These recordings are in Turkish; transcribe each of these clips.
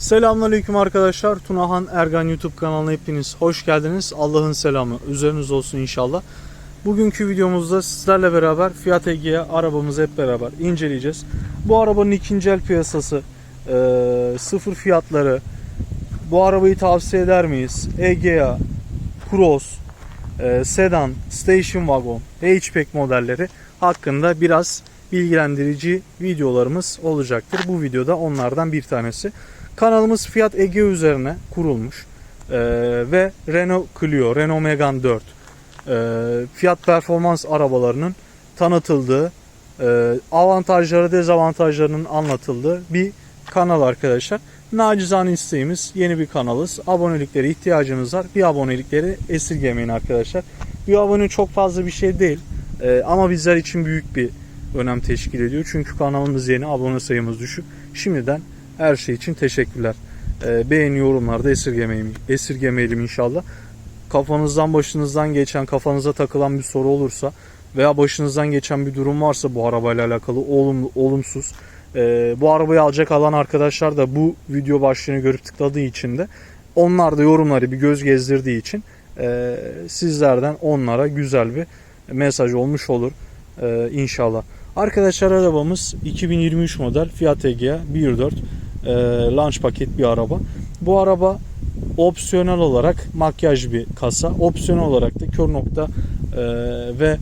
Selamünaleyküm arkadaşlar. Tunahan Ergan YouTube kanalına hepiniz hoş geldiniz. Allah'ın selamı üzeriniz olsun inşallah. Bugünkü videomuzda sizlerle beraber Fiat Egea arabamızı hep beraber inceleyeceğiz. Bu arabanın ikinci el piyasası, sıfır fiyatları, bu arabayı tavsiye eder miyiz? Egea, Cross, Sedan, Station Wagon, hatchback modelleri hakkında biraz bilgilendirici videolarımız olacaktır. Bu videoda onlardan bir tanesi. Kanalımız Fiat Egea üzerine kurulmuş Ee, ve Renault Clio, Renault Megane 4 e, fiyat performans arabalarının tanıtıldığı, e, avantajları dezavantajlarının anlatıldığı bir kanal arkadaşlar. Nacizane isteğimiz yeni bir kanalız. Aboneliklere ihtiyacınız var. Bir abonelikleri esirgemeyin arkadaşlar. Bir abone çok fazla bir şey değil. E, ama bizler için büyük bir önem teşkil ediyor. Çünkü kanalımız yeni, abone sayımız düşük. Şimdiden her şey için teşekkürler. E, beğeni yorumlarda esirgemeyelim, esirgemeyelim inşallah. Kafanızdan başınızdan geçen, kafanıza takılan bir soru olursa veya başınızdan geçen bir durum varsa bu arabayla alakalı olumlu, olumsuz. e, bu arabayı alacak alan arkadaşlar da bu video başlığını görüp tıkladığı için de onlar da yorumları bir göz gezdirdiği için e, sizlerden onlara güzel bir mesaj olmuş olur e, inşallah. Arkadaşlar arabamız 2023 model Fiat Egea 1.4 e, launch paket bir araba. Bu araba opsiyonel olarak makyaj bir kasa. Opsiyonel olarak da kör nokta e, ve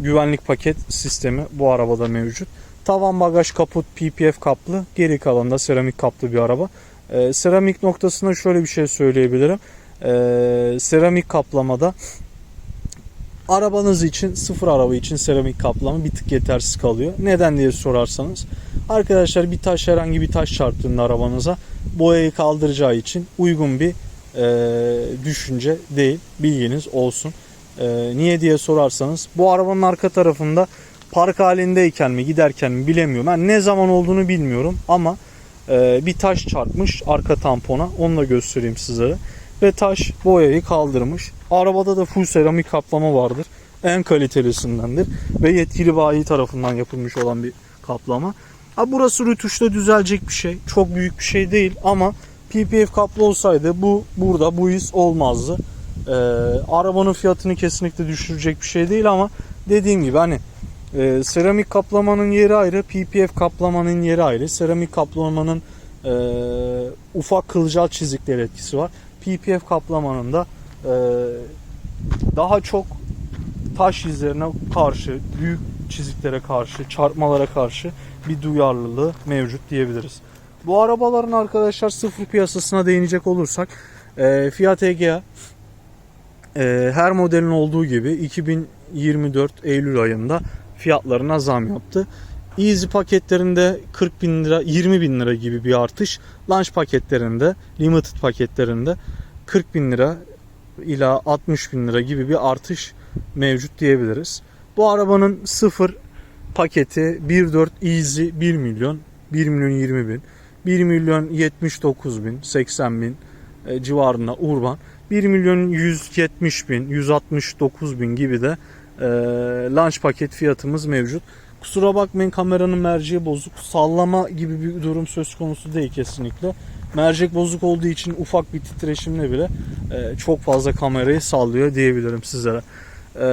güvenlik paket sistemi bu arabada mevcut. Tavan bagaj kaput PPF kaplı. Geri kalan da seramik kaplı bir araba. E, seramik noktasında şöyle bir şey söyleyebilirim. E, seramik kaplamada arabanız için sıfır araba için seramik kaplama bir tık yetersiz kalıyor. Neden diye sorarsanız arkadaşlar bir taş herhangi bir taş çarptığında arabanıza boyayı kaldıracağı için uygun bir e, düşünce değil. Bilginiz olsun. E, niye diye sorarsanız bu arabanın arka tarafında park halindeyken mi giderken mi bilemiyorum. Ben ne zaman olduğunu bilmiyorum ama e, bir taş çarpmış arka tampona. Onu da göstereyim sizlere. Ve taş boyayı kaldırmış. Arabada da full seramik kaplama vardır. En kalitelisindendir. Ve yetkili bayi tarafından yapılmış olan bir kaplama. Ha burası rütuşta düzelecek bir şey. Çok büyük bir şey değil ama PPF kaplı olsaydı bu burada bu his olmazdı. Ee, arabanın fiyatını kesinlikle düşürecek bir şey değil ama dediğim gibi hani e, seramik kaplamanın yeri ayrı, PPF kaplamanın yeri ayrı. Seramik kaplamanın e, ufak kılcal çizikler etkisi var. PPF kaplamanın da daha çok taş izlerine karşı, büyük çiziklere karşı, çarpmalara karşı bir duyarlılığı mevcut diyebiliriz. Bu arabaların arkadaşlar sıfır piyasasına değinecek olursak e, Fiat Egea e, her modelin olduğu gibi 2024 Eylül ayında fiyatlarına zam yaptı. Easy paketlerinde 40 bin lira 20 bin lira gibi bir artış. Launch paketlerinde limited paketlerinde 40 bin lira ila 60 bin lira gibi bir artış mevcut diyebiliriz. Bu arabanın sıfır paketi 1.4 Easy 1 milyon 1 milyon 20 bin 1 milyon 79 bin 80 bin e, civarında urban 1 milyon 170 bin 169 bin gibi de e, launch paket fiyatımız mevcut. Kusura bakmayın kameranın merceği bozuk. Sallama gibi bir durum söz konusu değil kesinlikle. Mercek bozuk olduğu için ufak bir titreşimle bile e, çok fazla kamerayı sallıyor diyebilirim sizlere. E,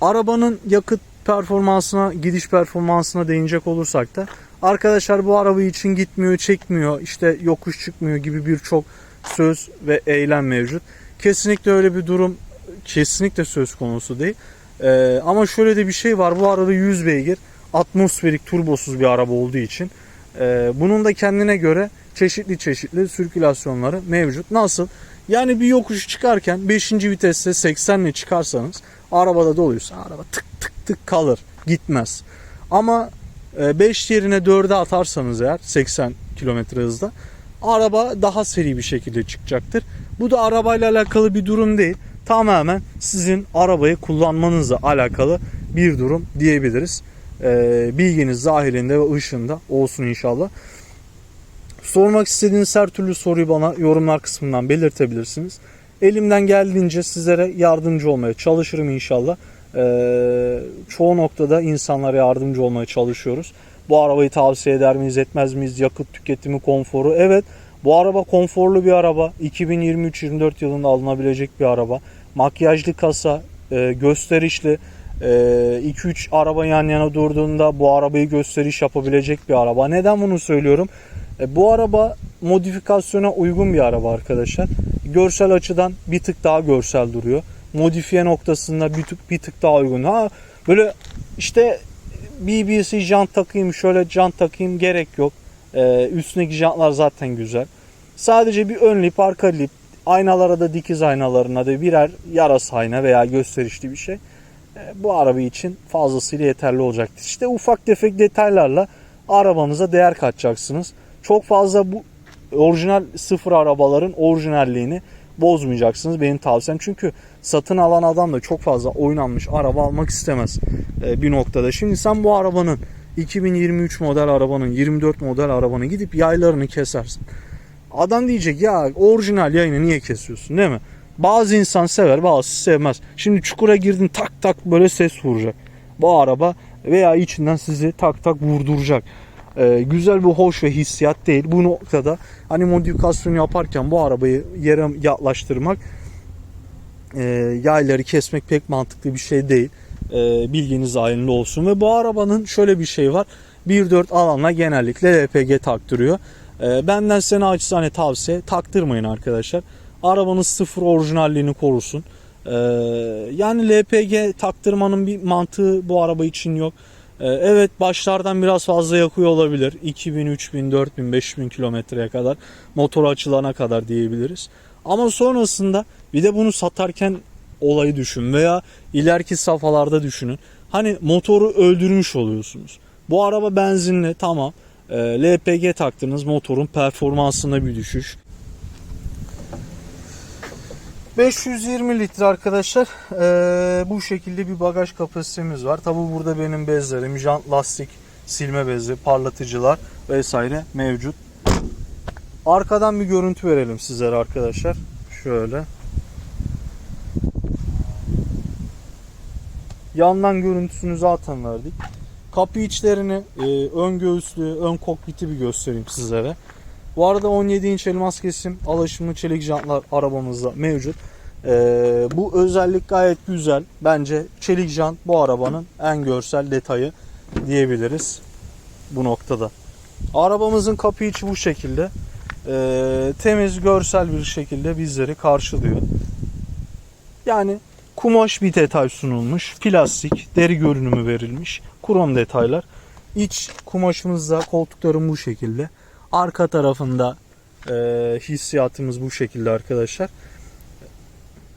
arabanın yakıt performansına, gidiş performansına değinecek olursak da arkadaşlar bu araba için gitmiyor, çekmiyor, işte yokuş çıkmıyor gibi birçok söz ve eylem mevcut. Kesinlikle öyle bir durum kesinlikle söz konusu değil. Ee, ama şöyle de bir şey var. Bu araba 100 beygir atmosferik turbosuz bir araba olduğu için e, bunun da kendine göre çeşitli çeşitli sirkülasyonları mevcut. Nasıl? Yani bir yokuş çıkarken 5. viteste 80 ile çıkarsanız arabada doluysa araba tık tık tık kalır. Gitmez. Ama 5 yerine 4'e atarsanız eğer 80 km hızda araba daha seri bir şekilde çıkacaktır. Bu da arabayla alakalı bir durum değil. Tamamen sizin arabayı kullanmanızla alakalı bir durum diyebiliriz. Ee, bilginiz dahilinde ve ışığında olsun inşallah. Sormak istediğiniz her türlü soruyu bana yorumlar kısmından belirtebilirsiniz. Elimden geldiğince sizlere yardımcı olmaya çalışırım inşallah. Ee, çoğu noktada insanlara yardımcı olmaya çalışıyoruz. Bu arabayı tavsiye eder miyiz etmez miyiz? Yakıt tüketimi, konforu. Evet bu araba konforlu bir araba. 2023-24 yılında alınabilecek bir araba. Makyajlı kasa, e, gösterişli. 2-3 araba yan yana durduğunda bu arabayı gösteriş yapabilecek bir araba. Neden bunu söylüyorum? E, bu araba modifikasyona uygun bir araba arkadaşlar. Görsel açıdan bir tık daha görsel duruyor. Modifiye noktasında bir tık bir tık daha uygun. Ha böyle işte BBC jant takayım, şöyle jant takayım gerek yok. E, üstündeki jantlar zaten güzel. Sadece bir ön lip, arka lip, aynalara da dikiz aynalarına da birer yarası ayna veya gösterişli bir şey. E, bu araba için fazlasıyla yeterli olacaktır. İşte ufak tefek detaylarla arabanıza değer katacaksınız. Çok fazla bu orijinal sıfır arabaların orijinalliğini bozmayacaksınız benim tavsiyem. Çünkü satın alan adam da çok fazla oynanmış araba almak istemez e, bir noktada. Şimdi sen bu arabanın 2023 model arabanın 24 model arabanın gidip yaylarını kesersin. Adam diyecek ya orijinal yayını niye kesiyorsun değil mi? Bazı insan sever bazısı sevmez. Şimdi çukura girdin tak tak böyle ses vuracak. Bu araba veya içinden sizi tak tak vurduracak. Ee, güzel bir hoş ve hissiyat değil. Bu noktada hani modifikasyon yaparken bu arabayı yere yaklaştırmak e, yayları kesmek pek mantıklı bir şey değil. E, bilginiz ayrında olsun. Ve bu arabanın şöyle bir şey var. 1.4 alanla genellikle LPG taktırıyor. E, benden size naçizane tavsiye taktırmayın arkadaşlar. Arabanız sıfır orijinalliğini korusun. E, yani LPG taktırmanın bir mantığı bu araba için yok. E, evet başlardan biraz fazla yakıyor olabilir. 2000, 3000, 4000, 5000 kilometreye kadar motor açılana kadar diyebiliriz. Ama sonrasında bir de bunu satarken olayı düşün veya ileriki safhalarda düşünün. Hani motoru öldürmüş oluyorsunuz. Bu araba benzinli tamam. E, LPG taktınız motorun performansında bir düşüş. 520 litre arkadaşlar. Ee, bu şekilde bir bagaj kapasitemiz var. Tabi burada benim bezlerim, jant, lastik, silme bezi, parlatıcılar vesaire mevcut. Arkadan bir görüntü verelim sizlere arkadaşlar. Şöyle. Yandan görüntüsünü zaten verdik. Kapı içlerini, e, ön göğüslü, ön kokpiti bir göstereyim sizlere. Bu arada 17 inç elmas kesim alaşımlı çelik jantlar arabamızda mevcut. Ee, bu özellik gayet güzel. Bence çelik jant bu arabanın en görsel detayı diyebiliriz bu noktada. Arabamızın kapı içi bu şekilde. Ee, temiz görsel bir şekilde bizleri karşılıyor. Yani kumaş bir detay sunulmuş. Plastik, deri görünümü verilmiş. Krom detaylar. İç kumaşımızda koltukların bu şekilde. Arka tarafında e, hissiyatımız bu şekilde arkadaşlar.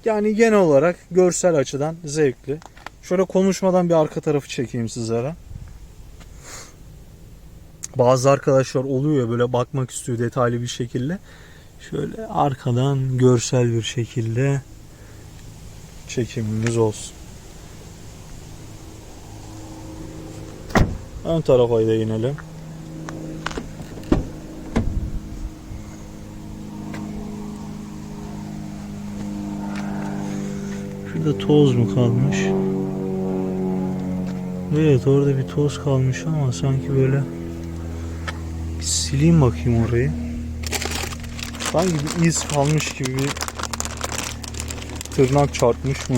Yani genel olarak görsel açıdan zevkli. Şöyle konuşmadan bir arka tarafı çekeyim sizlere. Bazı arkadaşlar oluyor ya böyle bakmak istiyor detaylı bir şekilde. Şöyle arkadan görsel bir şekilde çekimimiz olsun. Ön tarafa da inelim. Şurada toz mu kalmış? Evet orada bir toz kalmış ama sanki böyle bir sileyim bakayım orayı. Sanki bir iz kalmış gibi bir tırnak çarpmış mı?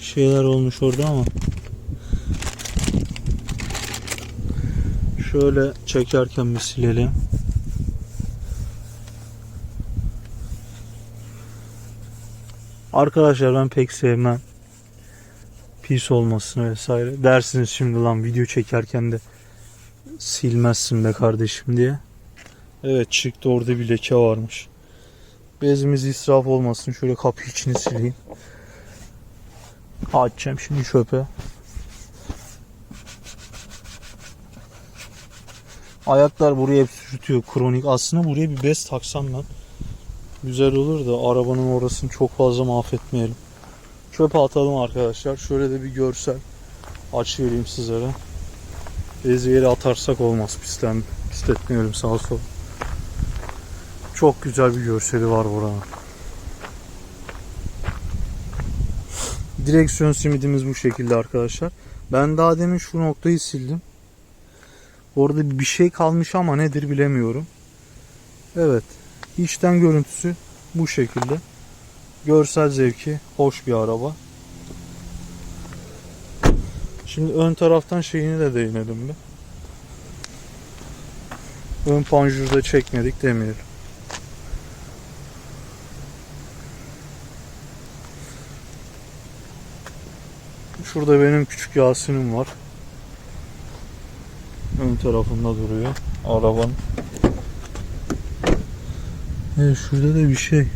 Şeyler olmuş orada ama. Şöyle çekerken bir silelim. Arkadaşlar ben pek sevmem. Pis olmasını vesaire. Dersiniz şimdi lan video çekerken de silmezsin be kardeşim diye. Evet çıktı orada bir leke varmış. Bezimiz israf olmasın. Şöyle kapı içini sileyim. Açacağım şimdi çöpe. Ayaklar buraya hep sürtüyor kronik. Aslında buraya bir bez taksam lan. Güzel olur da arabanın orasını çok fazla mahvetmeyelim. Çöpe atalım arkadaşlar. Şöyle de bir görsel vereyim sizlere. Bezi yere atarsak olmaz pislen. Pisletmeyelim sağa sola. Çok güzel bir görseli var buranın. Direksiyon simidimiz bu şekilde arkadaşlar. Ben daha demin şu noktayı sildim. Orada bir şey kalmış ama nedir bilemiyorum. Evet. İçten görüntüsü bu şekilde. Görsel zevki hoş bir araba. Şimdi ön taraftan şeyini de değinelim bir. Ön panjurda çekmedik demeyelim. Şurada benim küçük Yasin'im var. Ön tarafında duruyor arabanın. Evet şurada da bir şey.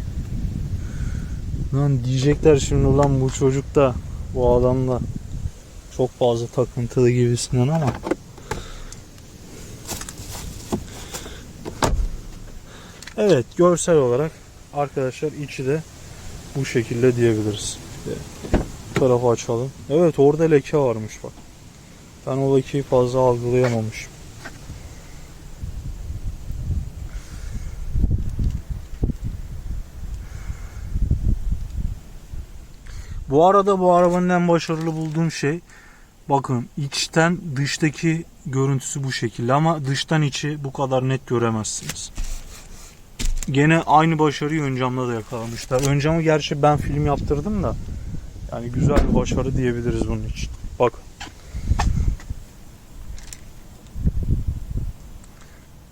Lan diyecekler şimdi ulan bu çocuk da bu adam da çok fazla takıntılı gibisinden ama Evet görsel olarak arkadaşlar içi de bu şekilde diyebiliriz. Bu tarafı açalım. Evet orada leke varmış bak. Ben o lekeyi fazla algılayamamışım. Bu arada bu arabanın en başarılı bulduğum şey bakın içten dıştaki görüntüsü bu şekilde ama dıştan içi bu kadar net göremezsiniz. Gene aynı başarıyı ön camda da yakalamışlar. Ön camı gerçi ben film yaptırdım da yani güzel bir başarı diyebiliriz bunun için. Bak.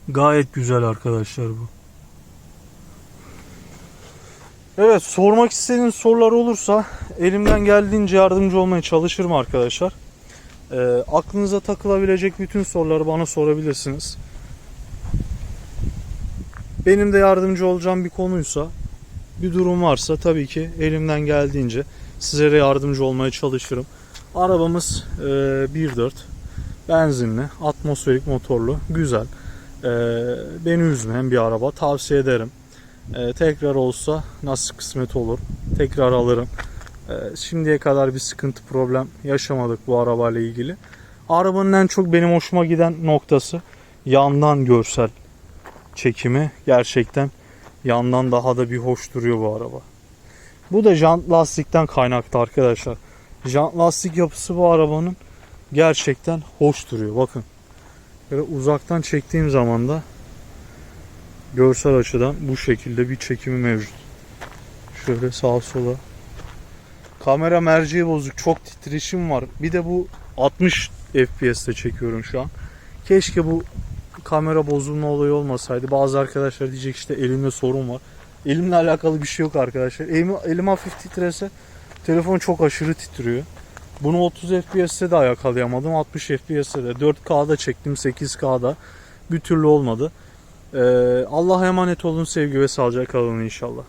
Gayet güzel arkadaşlar bu. Evet sormak istediğiniz sorular olursa elimden geldiğince yardımcı olmaya çalışırım arkadaşlar. Ee, aklınıza takılabilecek bütün soruları bana sorabilirsiniz. Benim de yardımcı olacağım bir konuysa bir durum varsa tabii ki elimden geldiğince sizlere yardımcı olmaya çalışırım. Arabamız e, 1.4 benzinli, atmosferik motorlu, güzel. E, beni üzmeyen bir araba tavsiye ederim. E, tekrar olsa nasıl kısmet olur tekrar alırım. E, şimdiye kadar bir sıkıntı problem yaşamadık bu arabayla ilgili. Arabanın en çok benim hoşuma giden noktası yandan görsel çekimi gerçekten yandan daha da bir hoş duruyor bu araba. Bu da jant lastikten kaynaklı arkadaşlar. Jant lastik yapısı bu arabanın gerçekten hoş duruyor. Bakın. Böyle uzaktan çektiğim zaman da görsel açıdan bu şekilde bir çekimi mevcut. Şöyle sağa sola. Kamera merceği bozuk. Çok titreşim var. Bir de bu 60 FPS'te çekiyorum şu an. Keşke bu kamera bozulma olayı olmasaydı. Bazı arkadaşlar diyecek işte elimde sorun var. Elimle alakalı bir şey yok arkadaşlar. Elim, elim hafif titrese telefon çok aşırı titriyor. Bunu 30 FPS'te de yakalayamadım. 60 FPS'te de. 4K'da çektim 8K'da. Bir türlü olmadı. Ee, Allah'a emanet olun sevgi ve sağlıcakla kalın inşallah.